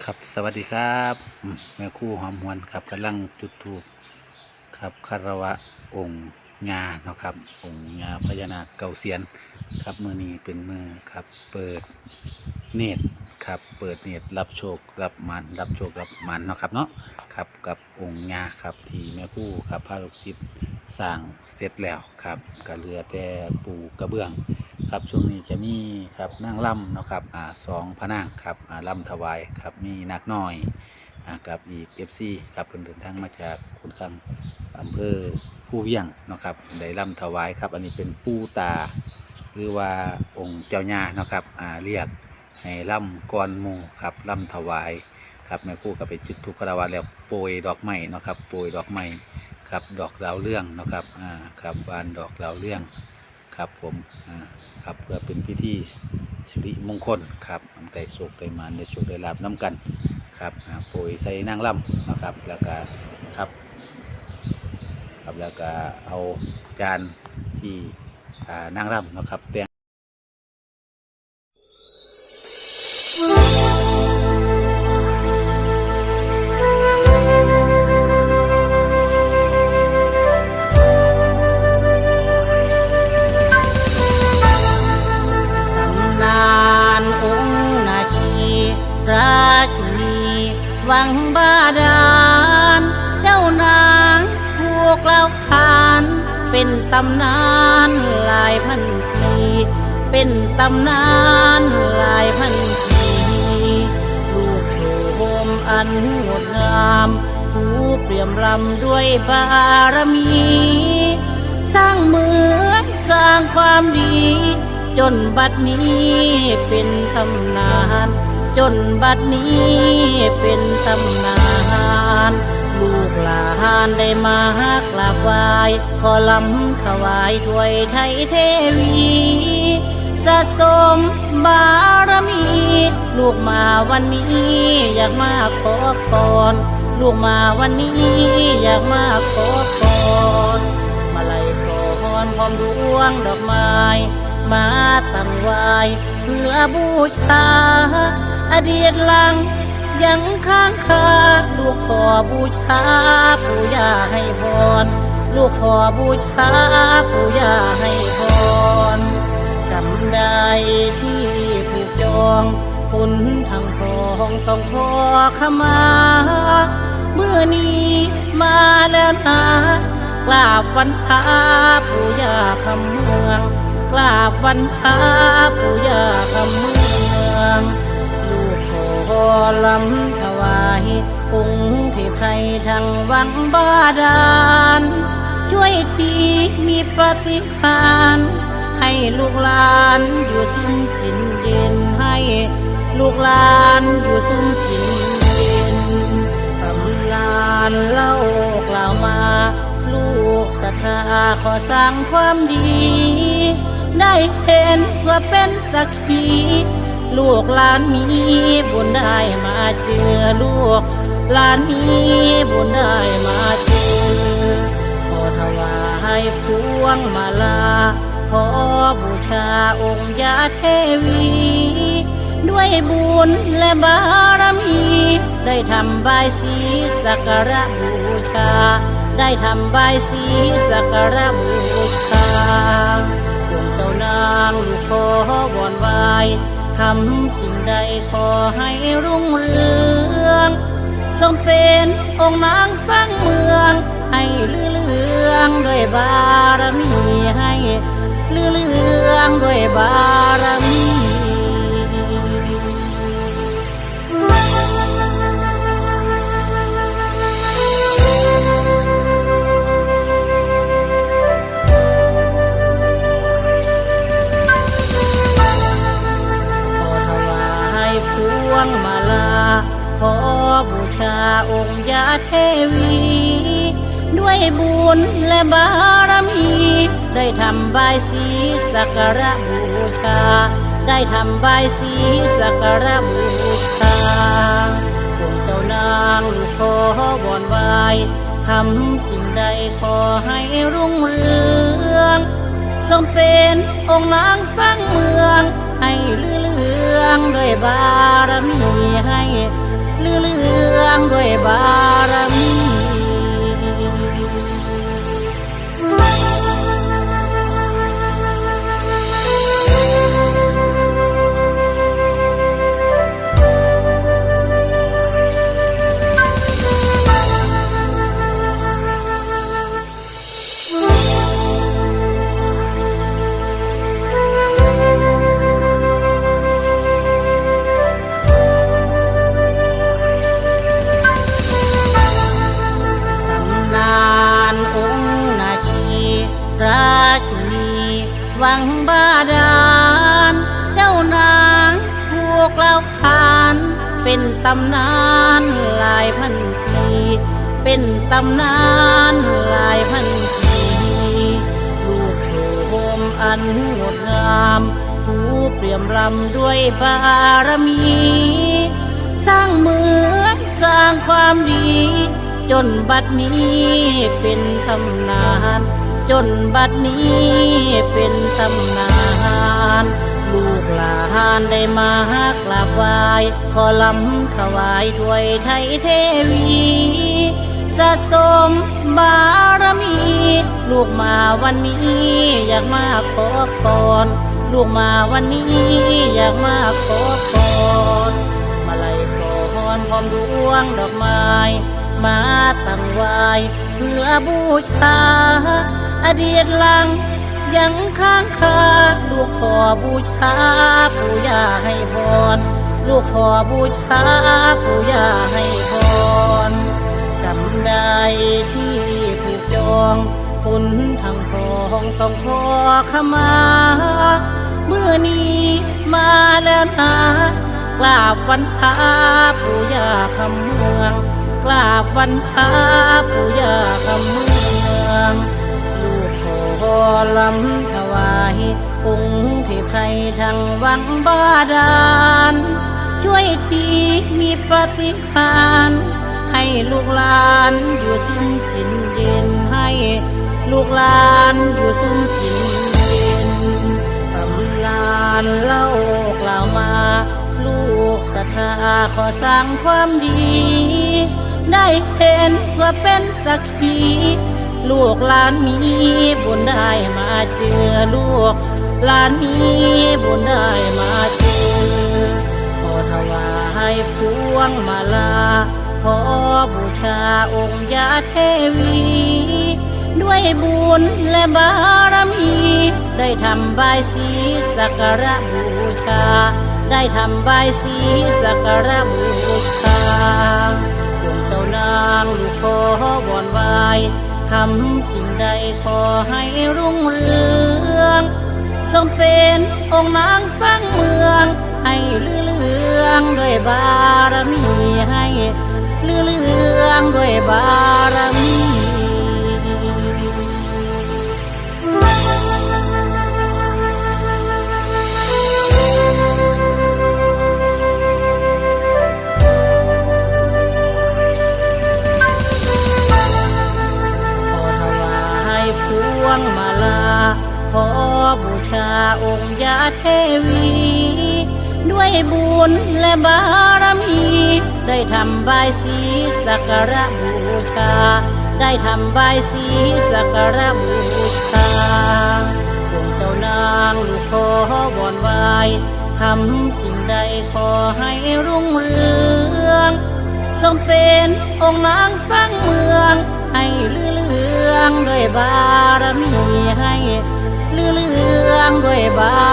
ครับสวัสดีครับแม่คู่หอมหวนครับกำลังจุดถูกครับคารวะองค์งาเนาะครับ องค์งาพญานาคเก่าเสียนครับมือนี้เป็นมือครับ เปิดเนตรครับ เปิดเนตรรับโชครับมันรับโชครับมันเนาะครับเนาะครับกับองค์งาครับที่แม่คู่ครับพระลูกศิษย์ สร้างเสร็จแล้วครับก็เหลือแต่ปูกระเบื้อง ครับช่วงนี้จะมีครับนางล่ำเนาะครับอ่าสองพระนางครับอ่าล่ำถวายครับมีนักน้อยอ่ากับอีกเอฟซีครับเพิ่นเดินทางมาจากคุณคังอำเภอผู้เวียงเนาะครับได้ล่ำถวายครับ อันนี้เป็นปูตา หรือว่าองค์เจ้าญาเนาะครับอ่าเรียกให้ล่ำก่อนมูครับล่ำถวายครับแม่ครู่ก็ไปจุดทุกขราวาแล้วโปรยดอกไม้เนาะครับโปรยดอกไม้ ครับดอกดาวเรื่องนะครับอ่าครับบานดอกดาวเรื่องครับผมอ่าครับเพื่อเป็นพิธีสิริมงคลครับนำไก่โศกได้มาในโชคได้ลาบน้ำกันครับอ่าโปรยใส่นางล่ำนะครับแล้วก็ครับครับแล้วก็เอาจานที่อ่านางล่ำนะครับแต่งำนานหลายพันปี เป็นตำนานหลายพันปีลูกโหมอันงดงามผู้เปี่ยมรำด้วยบารมี สร้างเมืองสร้างความดี จนบัดนี้เป็นตำนาน จนบัดนี้เป็นตำนาน ลูกหลานได้มากราบไหวขอลำถวายถวยไทยเทวีสะสมบารมี ลูกมาวันนี้อยากมาขอพรลูกมาวันนี้อยากมาขอพรมาลัยกอนพร้อมดวงดอกไม้ มาตั้งไว้เพื่อบูชาอดีตหลัง ยังค้างคาลูกขอบูชาปู่ย่าให้พร ลูกขอบูชาปู่ย่าให้พรกำได้ที่ผูกจองคุณทั้งสองต้องขอขมาเมื่อนี้มาแล้วนะกราบวันพาปู่ย่าคำเมืองกราบวันพาปู่ย่าคำเมือง อลำถวายองค์เทพไทยทางวังบาดาล ช่วยทีมีปฏิหารให้ลูกหลานอยู่ซุ้มกินเย็นให้ลูกหลานอยู่ซุ้มกินเย็นตำนานเล่ากล่าวมา ลูกศรัทธาขอสร้างความดี ได้เห็นว่าเป็นสักขี ลูกหลานมีบุญได้มาเจอลูกหลานมีบุญได้มาเจอขอถวายพวงมาลา ขอบูชาองค์ยาเทวี ด้วยบุญและบารมี ได้ทำบายสีสักการะบูชา ได้ทำบายสีสักการะบูชาดวงเจ้านางลูกขอวอนไหว ทำสิ่งใดขอให้รุ่งเรืองทรงเป็นองค์นางสร้างเมือง ให้เลื่องด้วยบารมีให้เลื่องด้วยบารมี บูชาองค์ยาเทวี ด้วยบุญและบารมี ได้ทำบายสีสักการะบูชา ได้ทำบายสีสักการะบูชาองค์เจ้านางลูกขอวอนไหวายทำสิ่งใดขอให้รุ่งเรืองทรงเป็นองค์นางสร้างเมือง ให้เลื่องด้วยบารมีให้ เลืองด้วยบารมีำนานหลายพันปี เป็นตำนานหลายพันปีลูกโหมอันงดงามผู้เปี่ยมรำด้วยบารมี สร้างเมืองสร้างความดี จนบัดนี้เป็นตำนาน จนบัดนี้เป็นตำนาน ลูกหลานได้มากราบไหว้ขอลำถวายถวยไทยเทวีสะสมบารมี ลูกมาวันนี้อยากมาขอพรลูกมาวันนี้อยากมาขอพรมาลัยขอพรพร้อมดวงดอกไม้มาตั้งไว้เพื่อบูชา อดีตหลัง ยังค้างคาลูกขอบูชาปู่ย่าให้พรลูกขอบูชาปู่ย่าให้พรจำได้ที่ผูกจองคุณทั้งทองต้องขอขมาเมื่อนี้มาแล้วนะกราบวันพาปู่ย่าคำเมืองกราบวันพาปู่ย่าคำเมือง ลำถวายองค์ที่ไพรทางวังบาดาล ช่วยทีมีปฏิหารให้ลูกหลานอยู่ซุ้มกินเย็นให้ ลูกหลานอยู่ซุ้มกินเย็นตำนานเล่ากล่าวมา ลูกศรัทธาขอสร้างความดี ได้เห็นว่าเป็นสักขี ลูกหลานมีบุญได้มาเจอลูกหลานมีบุญได้มาเจอขอถวายพวงมาลาขอบูชาองค์ยาเทวี ด้วยบุญและบารมี ได้ทำบายสีสักการะบูชา ได้ทำบายสีสักการะบูชาดวงเจ้านางลูกขอวอนไหว ทำสิ่งใดขอให้รุ่งเรืองจงเป็นองค์นางสร้างเมือง ให้เลืองด้วยบารมีให้เลืองด้วยบารมี เทวี ด้วยบุญและบารมี ได้ทำบายสีสักการะบูชา ได้ทำบายสีสักการะบูชาดวงเจ้านางลูกขอวอนไหวายทำสิ่งใดขอให้รุ่งเรืองทรงเป็นองค์นางสร้างเมือง ให้เลืองด้วยบารมีให้เลืองด้วยบาร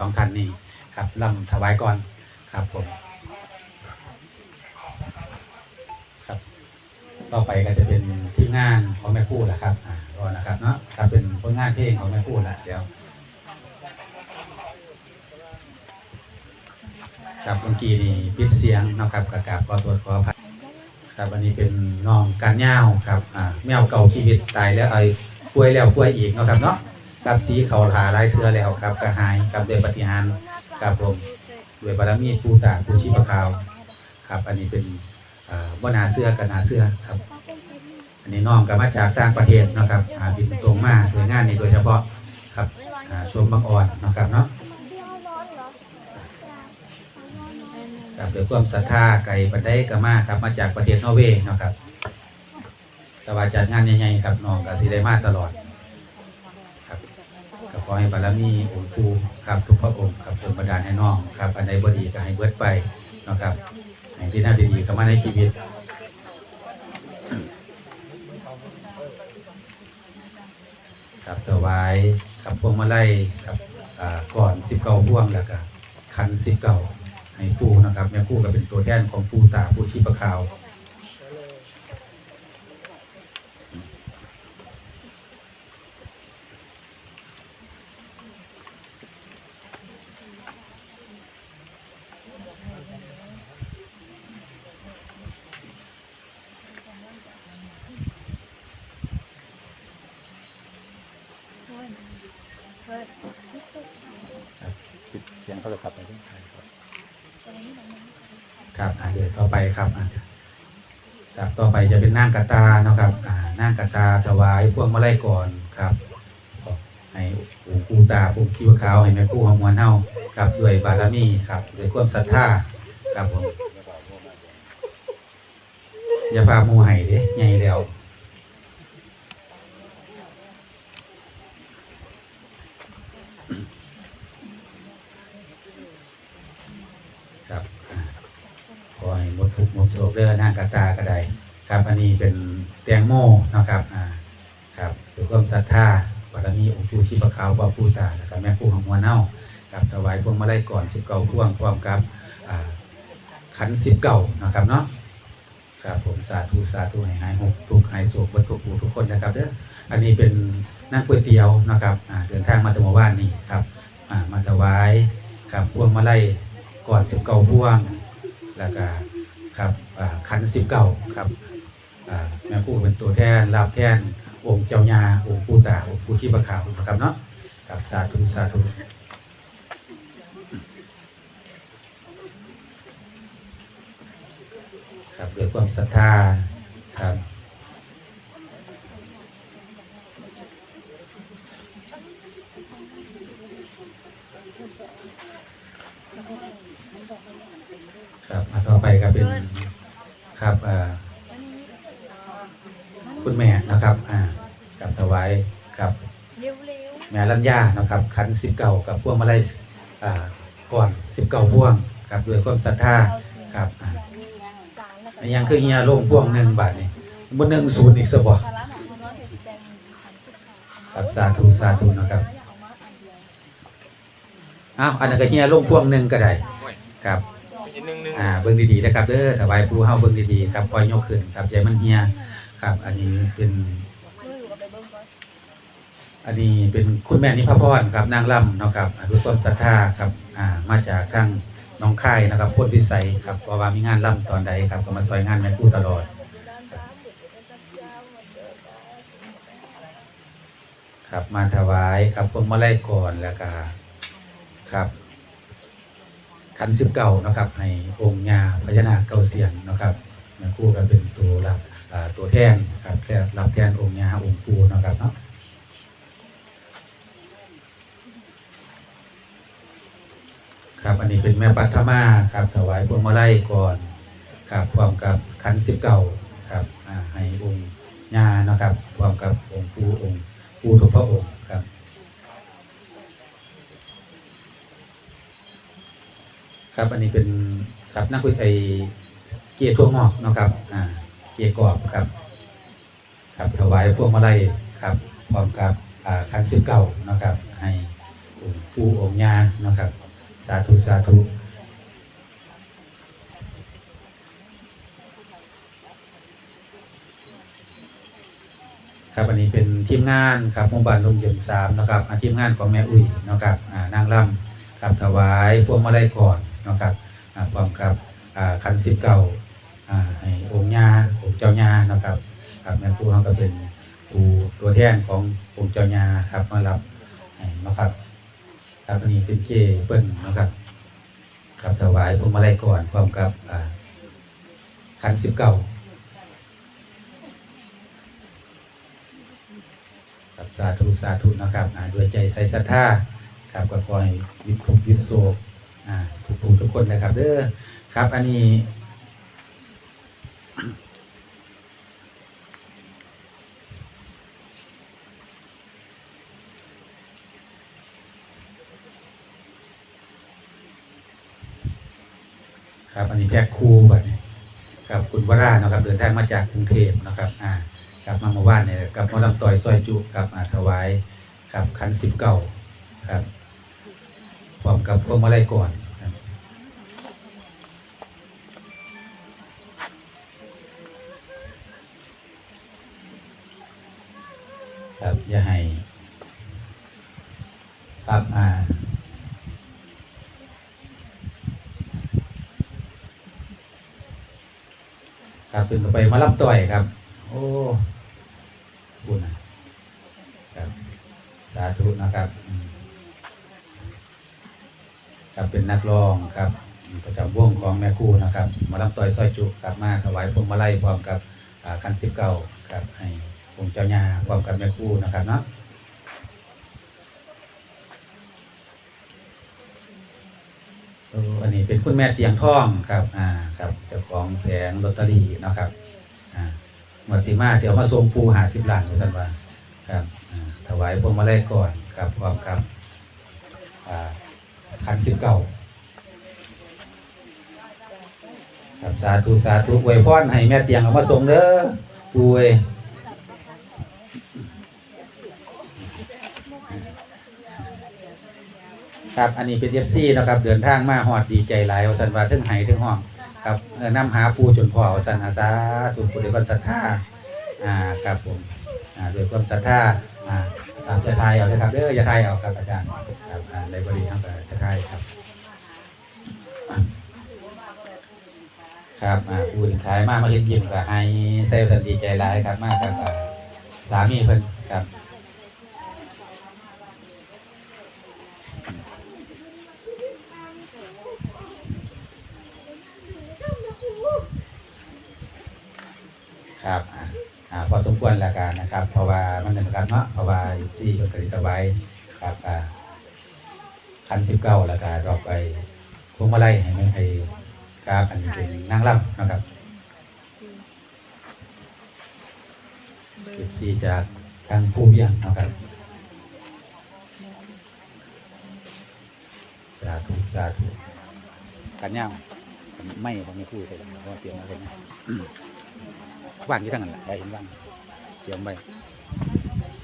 สองท่านนี้ครับลำถวายก่อนครับผมครับ ต่อไปก็จะเป็นทีมงานของแม่คู่แหละครับอ่าก็นะครับเนาะครับเป็นผลงานเพลงของแม่คู่แหละเดี๋ยวครับเมื่อกี้นี่ปิดเสียงนะครับกระกาบขอตรวจขออภัยครับอันนี้เป็นน้องกันย่าครับอ่าแมวเก่าชีวิตตายแล้วไอ้ป่วยแล้วป่วยอีกนะครับเนาะ กับสีเขาหาลายเทือแล้วครับกระหายกับโดยปฏิหารกับผมโดยบารมีผู้ตาผู้ชีพขาว ครับ อันนี้เป็นอ่านาเสื้อกับนาเสื้อครับ อันนี้น้องก็มาจากต่างประเทศนะครับอาบินตรงมาโดยงานนี้โดยเฉพาะครับอาชมบางอ่อนนะครับเนาะครับด้วยความศรัทธาไก่ปันได้กามาครับ มาจากประเทศนอร์เวย์นะครับแต่ว่าจัดงานใหญ่ๆครับน้องก็สิได้มาตลอด อให้บารมีองค์ครูครับทุกพระองค์ครับจงบันดาลให้น้องครับอันใดบ่ดีก็ให้เบิดไปนะครับให้ที่น่าดีๆก็มาในชีวิตครับถวายกับพวงมาลัยครับก่อนสิบเก้าพวงแล้วก็คันสิบเก้าให้ปูนะครับแม่ปูก็เป็นตัวแทนของปูตาปู่ชีพขาว เสียงเขาเลยครับครับอ่าเดี๋ยวต่อไปครับอะครับต่อไปจะเป็นนางกระตาเนาะครับอ่านางกระตาถวายพวงมาลัยก่อนครับให้องค์ปู่ตาองค์คิวขาวให้แม่ปู่ของมวลเฮาครับด้วยบารมีครับด้วยความศรัทธา ครับผม อย่าพาหมูให้เด้ใหญ่แล้วครับขอให้หมดทุกข์หมดโศกเด้อหน้ากระตาก็ไดครับอันนี้เป็นแตงโมนะครับอ่าครับด้วยความศรัทธาบารมีองค์ปู่ชีพขาวบ่ปู่ตาแล้วก็แม่ปู่ของมัวเน่าครับถวายพวงมาลัยก่อนสิบเก้าพวงพร้อมกับอ่า ขันสิบเก้านะครับเนาะครับผมสาธุสาธุให้หายหกทุกหายโศกบิดทุกผู้ทุกคนนะครับเด้ออันนี้เป็นนั่งก๋วยเตี๋ยวนะครับอ่าเดินทางมาตั้งแต่เมื่านนี้ครับอ่ามาถวายครับพวงมาลัยก่อนสิบเก้าพวงแล้วก็ครับขันสิบเก้าครับอ่าแม่ครู่เป็นตัวแทนรับแทนองค์เจ้าญาองค์ปู่ตาองค์ปู่ที่ประขาวนะครับเนาะครับสาธุสาธุครับ ด้วยความศรัทธาครับครับมาต่อไปก็เป็นครับอ่าคุณแม่นะครับอ่ากับถวายครับแม่รัญญานะครับขันสิบเก่ากับพวงมาลัยอ่าก่อนสิบเก่าพวงครับด้วยความศรัทธาครับ อันยังคือเฮียลงพ่วงหนึ่งบาทนี่บนหนึ่งศูนย์อีกสบะหนักคนน้อยเห็นแดงขันสุดขาครับสาธุสาธุนะครับอ้าวอันนั้นก็เฮียลงพ่วงหนึ่งก็ได้ครับอ่าเบิ่งดีๆนะครับเด้อถวายปู่เฮาเบิ่งดีๆครับปล่อยยกขึ้นครับให้มันเฮียครับ อันนี้เป็นอันนี้เป็นคุณแม่นิพพรครับนางลำเนาะครับด้วยความศรัทธาครับอ่ามาจากทาง น้องค่ายนะครับพ้นวิสัยครับเพราะว่ามีงานล่ำตอนใดครับก็มาซอยงานแม่คู่ตลอดครับมาถวายครับพวงมาลัยก่อนแล้วก็ครับ ขันสิบเก่านะครับให้องค์ญาพญานาคเก้าเสียนนะครับแม่คู่ก็เป็นตัวรับตัวแทนครับแทนรับแทนองค์ญาองค์ปูนะครับเนาะ ครับ อันนี้เป็นแม่ปัทมาครับถวายพวงมาลัยก่อนครับพร้อมกับขันสิบเก่าครับให้องค์ญาเนาะครับพร้อมกับองค์ปู่องค์ปู่ทุกพระองค์ครับครับอันนี้เป็นครับนักวิทยเกียรติทั่วงอกนะครับอ่าเกียรติกรอบครับ ครับถวายพวงมาลัยครับพร้อมกับขันสิบเก่านะครับ ให้องค์ปู่องค์ญาเนะครับาธุ สาธุ ครับอันนี้เป็นทีมงานครับหมู่บ้านลมเย็นสามนะครับทีมงานของแม่อุ้ยนะครับนางล่ำครับถวายพวงมาลัยก่อนนะครับพร้อมกับอ่าคันสิบเก่าให้องค์ญาองค์เจ้าญานะครับครับแม่ครูเขาก็เป็นผู้ตัวแทนขององค์เจ้าญาครับมารับนะครับ ครับนี่เป็นเจเปิ้ลนะครับครับถวายพวงมาลัยก่อนพร้อมกับอ่าขันสิบเก้าครับสาธุสาธุนะครับอ่าด้วยใจใส่ศรัทธาครับก็คอยวิทุกข์วิโศกอ่าทุกผู้ทุกคนนะครับ เด้อครับ อันนี้ ครับอั นี้แพ็คคูบัดนี้กับคุณวรานะครับ เดินทางมาจากกรุงเทพนะครับอ่ากลับมาเมื่อวานเนี่ยกับหมอลำต่อยซอยจุกับอาถวายกับขันสิบเก้าครับพร้อมกับพวงมาลัยก่อนครับครับอย่าให้ครับอ่า ครับเป็นไปมารับต่อยครับ โอ้คุณนะครับสาธุนะครับครับเป็นนักร้องครับประจำวงของแม่คู่นะครับ มารับต่อยซอยจุกลับมาถวายพวงมาลัยพร้อมกับอ่าคันสิบเก้าครับให้องค์เจ้าญาพร้อมกับแม่คู่นะครับเนาะ เอออันนี้เป็น คุณแม่เตียงท่องครับอ่าครับเจ้าของแผงลอตเตอรี่นะครับอ่าหมวดสีมาเสียวมาทรงปูหาสิบล้านท่านว่าครับอ่าถวายพวงมาลัยก่อนครับพร้อมครับอ่าขันสิบเก้าครับสาธุสาธุอวยพรให้แม่เตียงเอามาส่งเด้อปูเอ้ย ครับ อันนี้เป็นเอฟซีนะครับ เดินทางมาหอดดีใจหลายว่าสันว่าถึงไห้ถึงห้องครับเออนำหาปูจนพ่อว่าสันอาสาถูกปูด้วยความศรัทธาอ่าครับผมอ่าด้วยความศรัทธาอ่าตามจะทายเอาเลยครับเด้ออย่าทายเอาครับอาจารย์ครับอ่าในบริหารก็จะทายครับ ครับอ่าปูนขายมากมาเห็นยิ้มก็ให้เซลล์ทันดีใจหลายครับมากครับอ่าสามีเพิ่นครับ ครับอ่าพอสมควรแล้วกันนะครับ เพราะว่ามันเป็นครับเนาะเพราะว่าอยู่ที่กริตไว้ครับอ่าคันสิบเก้าแล้วก็ดอกไปพวงมาลัยให้มันให้ครับอันนี้เป็นนางรำนะครับเก็บซีจากทางผู้เบียงนะครับสาธุสาธุกันย่างไม่ผมไม่พูดเลยเพราะเตรียมมาเป็น ว่างที่ทางนั้นแหละได้เห็นว่างเตรียมไว้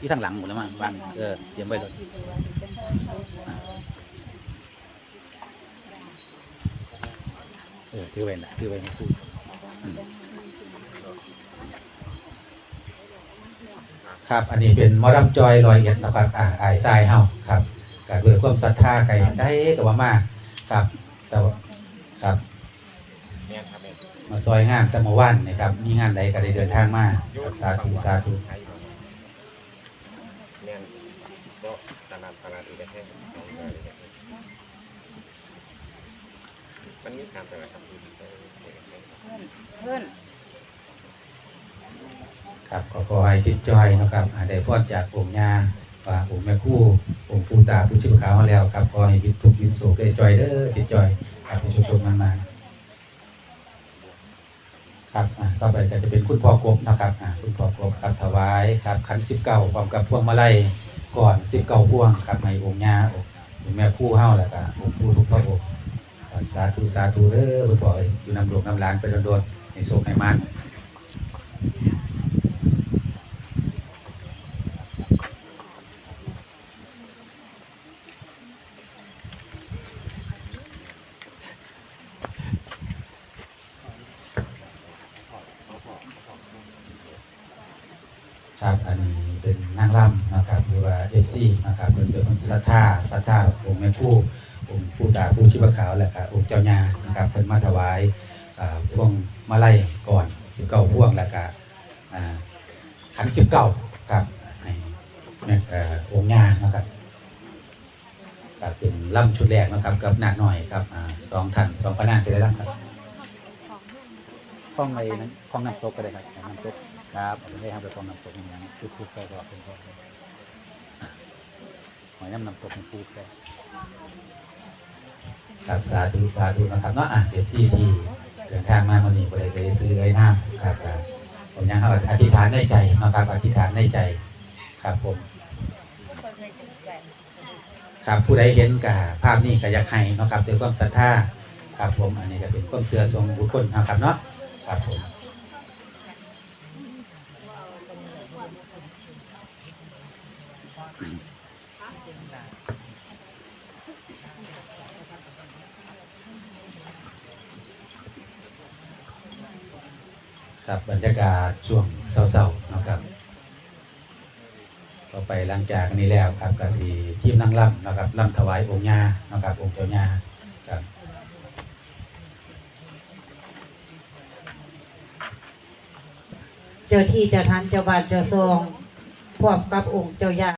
ที่ทางหลังหมดแล้วมั้งว่างเออเตรียมไว้เลยเออถือไว้นะถือไว้ไม่พูดครับ อันนี้เป็นมอรัมจอยลอยเอ็ดนะครับอ่าไอ้ทรายเฮาครับก็ด้วยความศรัทธาไก่ได้กับว่ามากครับแต่ว่าครับแม่นครับ มาซอยงานแต่เมื่อวานนะครับ มีงานใดก็ได้เดินทางมาครับสาธุสาธุมันมีสามแบบครับเพื่อนครับก็ขอให้ติดจอยนะครับอาได้พรจากองค์ญาว่าองค์แม่ครู่องค์ปู่ตาผู้ชิบขาวแล้วครับขอให้วิทุกข์วิตโศกได้จอยเด้อติดจอยครับให้ชุกมันมา ครับอ่าต่อไปก็จะเป็นคุณพ่อกบนะครับอ่าคุณพ่อกบครับถวายครับขันสิบเก้าพร้อมกับพวงมาลัยก่อนสิบเก้าพวงครับในองค์ญาองค์แม่คู่เฮ้าแล้วก็องค์คู่ทุกพระองค์สาธุสาธุเด้อคุณพ่ออยอยู่นำหลวงนำหลานไปโดนๆในโศกในมันครับอันนี้เป็นนางรำนะครับหรือว่าเอฟซีนะครับเป็นเป็นคนศรัทธาศรัทธาองค์แม่ผู้องค์ผู้ตาผู้ชิบขาวและก็องค์เจ้าญานะครับเป็นมาถวาย อ่าพวง มาลัยก่อนสิบเก้าพวงแล้วก็อ่าขันสิบเก้าครับให้แม่เอ่อองค์งานนะครับก็เป็นล่ำชุดแรกนะครับกับหนักหน่อยครับอ่าสองท่านสองพระนางเป็นอะไรบ้างครับห้องอะไรนั้นห้องน้ำตกก็ได้ครับน้ำตกครับไม่ได้ทำไปห้องน้ำตกอย่างนั้นคือคุกไปก็เป็นก็หอยน้ำน้ำตกเป็นคุกไปครับสาธุสาธุนะครับเนาะอะเดี๋ยวที่ที่ เดินทางมาวันนี้ก็เลยไปซื้อไอ้น้ำครับผมยังเอาอธิษฐานในใจนะครับ อธิษฐานในใจ ครับผม ครับผู้ใดเห็นกับภาพนี้ก็อยากให้นะครับด้วยความศรัทธาครับผม อันนี้ก็เป็นความเชื่อทรงบุคคลนะครับเนาะครับผม ครับบรรยากาศช่วงเศร้าๆนะครับก็ไปหลังจากนี้แล้วครับก็ที่ทีมนั่งล่ำนะครับล่ำถวายองค์ญานะครับ องค์เจ้าญาครับเจ้าที่เจ้าทานเจ้าบ้านเจ้าทรงพร้อมกับองค์เจ้ายา